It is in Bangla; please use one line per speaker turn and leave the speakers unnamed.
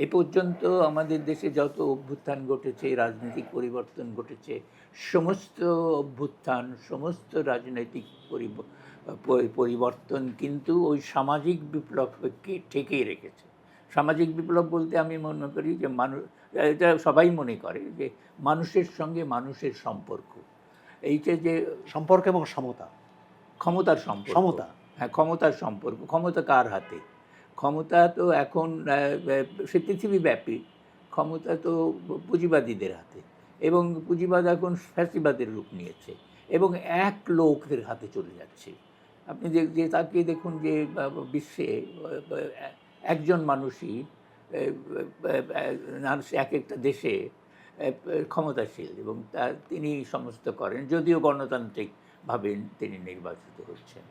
এ পর্যন্ত আমাদের দেশে যত অভ্যুত্থান ঘটেছে রাজনৈতিক পরিবর্তন ঘটেছে সমস্ত অভ্যুত্থান সমস্ত রাজনৈতিক পরিব- পরিবর্তন কিন্তু ওই সামাজিক বিপ্লবকে ঠেকিয়ে রেখেছে। সামাজিক বিপ্লব বলতে আমি মনে করি যে মানুষ এটা সবাই মনে করে যে মানুষের সঙ্গে মানুষের সম্পর্ক। এইটা যে
সম্পর্ক এবং সমতা।
ক্ষমতার সম্পর্ক।
সমতা।
হ্যাঁ ক্ষমতার সম্পর্ক। ক্ষমতা কার হাতে? ক্ষমতা তো এখন সে পৃথিবীব্যাপী। ক্ষমতা তো পুঁজিবাদীদের হাতে এবং পুঁজিবাদ এখন ফ্যাসিবাদের রূপ নিয়েছে এবং এক লোকদের হাতে চলে যাচ্ছে। আপনি যে যে তাকিয়ে দেখুন যে বিশ্বে একজন মানুষই এক একটা দেশে ক্ষমতাশীল এবং তা তিনি সমস্ত করেন, যদিও গণতান্ত্রিকভাবে তিনি নির্বাচিত হচ্ছেন।